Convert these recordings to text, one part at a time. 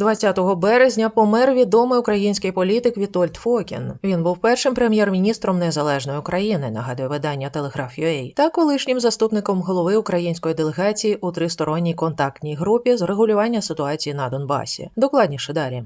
20 березня помер відомий український політик Вітольд Фокін. Він був першим прем'єр-міністром незалежної України, нагадує видання Телеграф.UA, та колишнім заступником голови української делегації у тристоронній контактній групі з регулювання ситуації на Донбасі. Докладніше далі.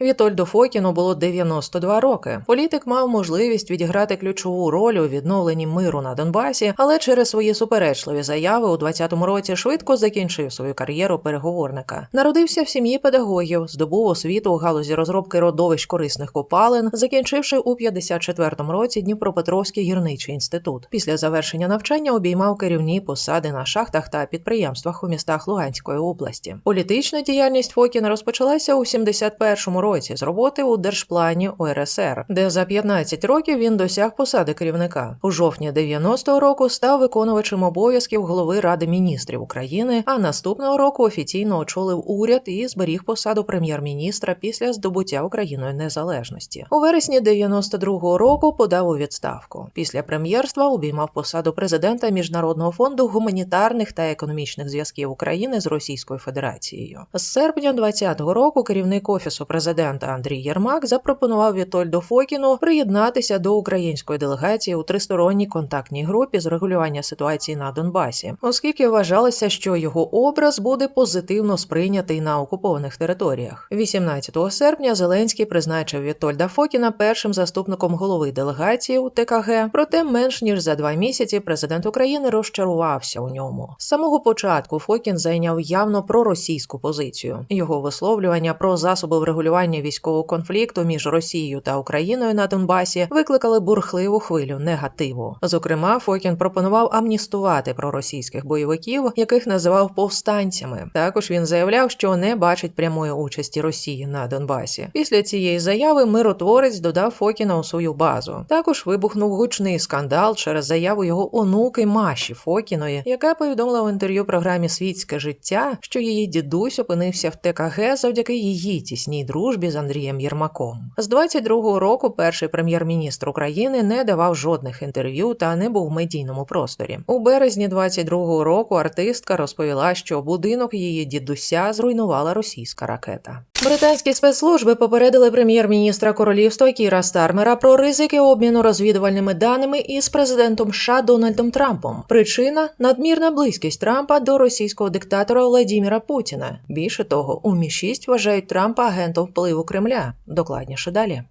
Вітольду Фокіну було 92 роки. Політик мав можливість відіграти ключову роль у відновленні миру на Донбасі, але через свої суперечливі заяви у 20-му році швидко закінчив свою кар'єру переговорника. Народився в сім'ї педагогів, здобув освіту у галузі розробки родовищ корисних копалин, закінчивши у 54-му році Дніпропетровський гірничий інститут. Після завершення навчання обіймав керівні посади на шахтах та підприємствах у містах Луганської області. Політична діяльність Фокіна розпочалася у 71-му році з роботи у держплані УРСР, де за 15 років він досяг посади керівника. У жовтні 90-го року став виконувачем обов'язків голови Ради міністрів України, а наступного року офіційно очолив уряд і зберіг посаду прем'єр-міністра після здобуття Україною незалежності. У вересні 92-го року подав у відставку. Після прем'єрства обіймав посаду президента Міжнародного фонду гуманітарних та економічних зв'язків України з Російською Федерацією. З серпня 20-го року керівник офісу президента Андрій Єрмак запропонував Вітольду Фокіну приєднатися до української делегації у тристоронній контактній групі з регулювання ситуації на Донбасі, оскільки вважалося, що його образ буде позитивно сприйнятий на окупованих територіях. 18 серпня Зеленський призначив Вітольда Фокіна першим заступником голови делегації у ТКГ. Проте менш ніж за два місяці президент України розчарувався у ньому. З самого початку Фокін зайняв явно проросійську позицію. Його висловлювання про засоби врегулювання військового конфлікту між Росією та Україною на Донбасі викликали бурхливу хвилю негативу. Зокрема, Фокін пропонував амністувати проросійських бойовиків, яких називав повстанцями. Також він заявляв, що не бачить прямої участі Росії на Донбасі. Після цієї заяви миротворець додав Фокіна у свою базу. Також вибухнув гучний скандал через заяву його онуки Маші Фокіної, яка повідомила в інтерв'ю програмі Світське життя, що її дідусь опинився в ТКГ завдяки її тісній дружбі з Андрієм Єрмаком. З 22-го року перший прем'єр-міністр України не давав жодних інтерв'ю та не був в медійному просторі. У березні 22-го року артистка розповіла, що будинок її дідуся зруйнувала російська ракета. Британські спецслужби попередили прем'єр-міністра королівства Кіра Стармера про ризики обміну розвідувальними даними із президентом США Дональдом Трампом. Причина надмірна близькість Трампа до російського диктатора Владіміра Путіна. Більше того, у Мі 6 вважають Трампа агентом впливу Кремля. Докладніше далі.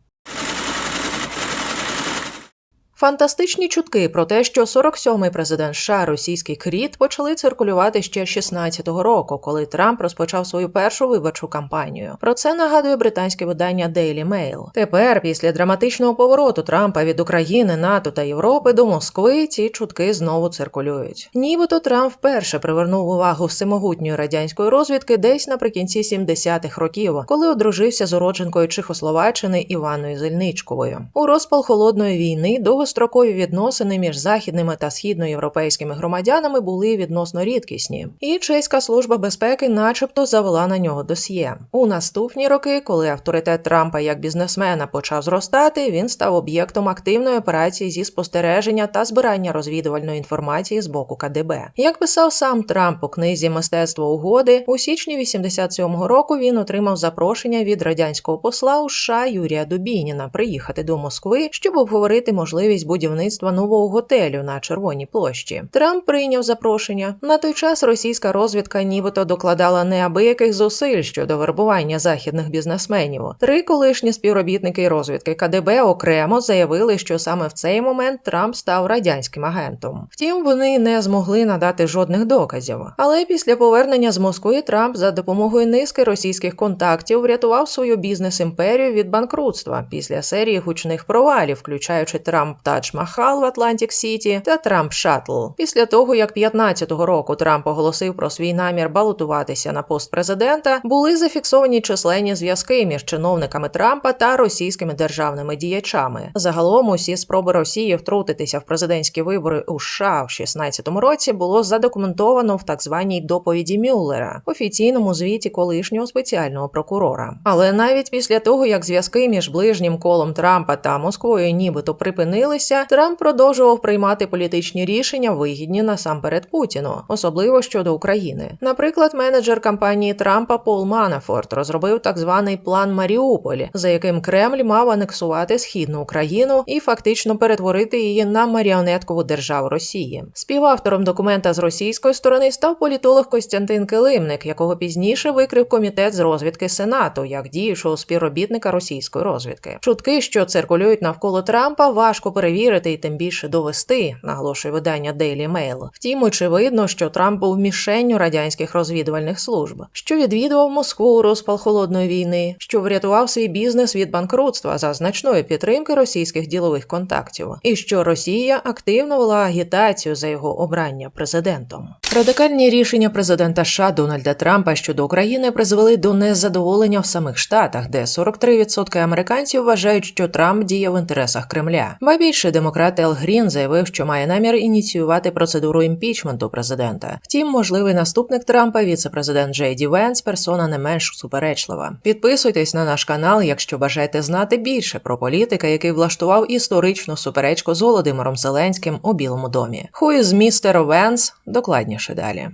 Фантастичні чутки про те, що 47-й президент США російський кріт почали циркулювати ще 16-го року, коли Трамп розпочав свою першу виборчу кампанію. Про це нагадує британське видання Daily Mail. Тепер, після драматичного повороту Трампа від України, НАТО та Європи до Москви, ці чутки знову циркулюють. Нібито Трамп вперше привернув увагу всемогутньої радянської розвідки десь наприкінці 70-х років, коли одружився з уродженкою Чехословаччини Іваною Зельничковою. У розпал холодної війни довго довгострокові відносини між західними та східноєвропейськими громадянами були відносно рідкісні, і чеська служба безпеки, начебто, завела на нього досьє. У наступні роки, коли авторитет Трампа як бізнесмена почав зростати, він став об'єктом активної операції зі спостереження та збирання розвідувальної інформації з боку КДБ. Як писав сам Трамп у книзі Мистецтво угоди, у січні 87-го року він отримав запрошення від радянського посла у США Юрія Дубініна приїхати до Москви, щоб обговорити можливість будівництва нового готелю на Червоній площі. Трамп прийняв запрошення. На той час російська розвідка нібито докладала неабияких зусиль щодо вербування західних бізнесменів. Три колишні співробітники розвідки КДБ окремо заявили, що саме в цей момент Трамп став радянським агентом. Втім, вони не змогли надати жодних доказів. Але після повернення з Москви Трамп за допомогою низки російських контактів врятував свою бізнес-імперію від банкрутства після серії гучних провалів, включаючи Трамп Тадж Махал в Атлантик Сіті та Трамп Шаттл. Після того, як 15-го року Трамп оголосив про свій намір балотуватися на пост президента, були зафіксовані численні зв'язки між чиновниками Трампа та російськими державними діячами. Загалом усі спроби Росії втрутитися в президентські вибори у США в 16-му році було задокументовано в так званій доповіді Мюллера, офіційному звіті колишнього спеціального прокурора. Але навіть після того, як зв'язки між ближнім колом Трампа та Москвою нібито припинили змінилися, Трамп продовжував приймати політичні рішення, вигідні насамперед Путіну, особливо щодо України. Наприклад, менеджер кампанії Трампа Пол Манафорт розробив так званий план Маріуполь, за яким Кремль мав анексувати східну Україну і фактично перетворити її на маріонеткову державу Росії. Співавтором документа з російської сторони став політолог Костянтин Килимник, якого пізніше викрив комітет з розвідки Сенату як діючого співробітника російської розвідки. Чутки, що циркулюють навколо Трампа, важко перевірити і тим більше довести, наголошує видання Daily Mail. Втім, очевидно, що Трамп був мішенню радянських розвідувальних служб, що відвідував Москву у розпал холодної війни, що врятував свій бізнес від банкрутства за значної підтримки російських ділових контактів, і що Росія активно вела агітацію за його обрання президентом. Радикальні рішення президента США Дональда Трампа щодо України призвели до незадоволення в самих штатах, де 43% американців вважають, що Трамп діє в інтересах Кремля. Ба більше демократ Ел Грін заявив, що має намір ініціювати процедуру імпічменту президента. Втім, можливий наступник Трампа, віце-президент Джей Ді Венс, персона не менш суперечлива. Підписуйтесь на наш канал, якщо бажаєте знати більше про політика, який влаштував історичну суперечку з Володимиром Зеленським у Білому домі. Із містер Венс докладніше далі.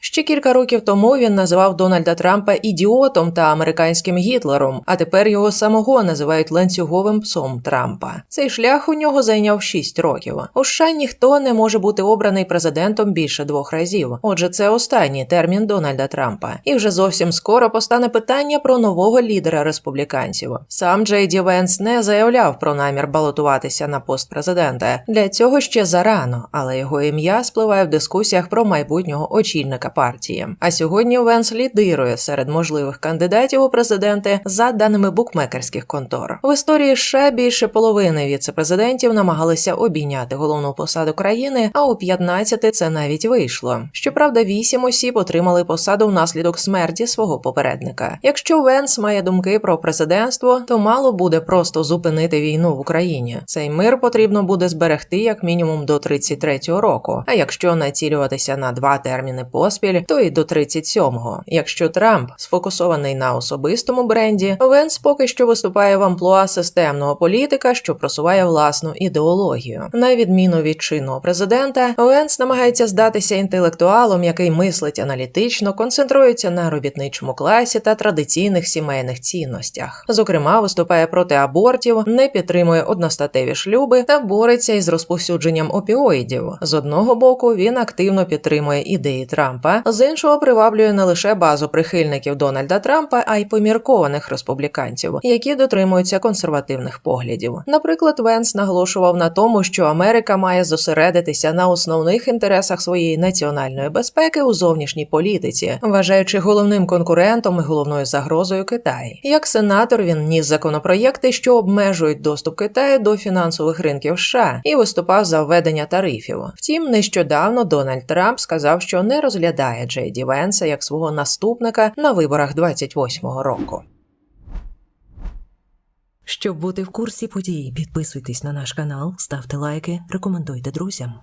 Ще кілька років тому він називав Дональда Трампа ідіотом та американським Гітлером, а тепер його самого називають ланцюговим псом Трампа. Цей шлях у нього зайняв 6 років. У США ніхто не може бути обраний президентом більше двох разів. Отже, це останній термін Дональда Трампа. І вже зовсім скоро постане питання про нового лідера республіканців. Сам Джей Ді Венс не заявляв про намір балотуватися на пост президента. Для цього ще зарано, але його ім'я спливає в дискусіях про майбутнього очільника партії. А сьогодні Венс лідирує серед можливих кандидатів у президенти за даними букмекерських контор. В історії США більше половини віцепрезидентів намагалися обійняти головну посаду країни, а у 15 це навіть вийшло. Щоправда, вісім осіб отримали посаду внаслідок смерті свого попередника. Якщо Венс має думки про президентство, то мало буде просто зупинити війну в Україні. Цей мир потрібно буде зберегти як мінімум до 33-го року. А якщо націлюватися на два терміни поспіль, то й до 37-го. Якщо Трамп сфокусований на особистому бренді, Венс поки що виступає в амплуа системного політика, що просуває власну ідеологію. На відміну від чинного президента, Венс намагається здатися інтелектуалом, який мислить аналітично, концентрується на робітничому класі та традиційних сімейних цінностях. Зокрема, виступає проти абортів, не підтримує одностатеві шлюби та бореться із розповсюдженням опіоїдів. З одного боку він активно підтримує ідеї Трампа, з іншого приваблює не лише базу прихильників Дональда Трампа, а й поміркованих республіканців, які дотримуються консервативних поглядів. Наприклад, Венс наголошував на тому, що Америка має зосередитися на основних інтересах своєї національної безпеки у зовнішній політиці, вважаючи головним конкурентом і головною загрозою Китай. Як сенатор він ніс законопроєкти, що обмежують доступ Китаю до фінансових ринків США, і виступав за введення тарифів. Втім, нещодавно Дональд Трамп сказав, що не розглядає Джей Ді Венса як свого наступника на виборах 28-го року. Щоб бути в курсі подій, підписуйтесь на наш канал, ставте лайки, рекомендуйте друзям.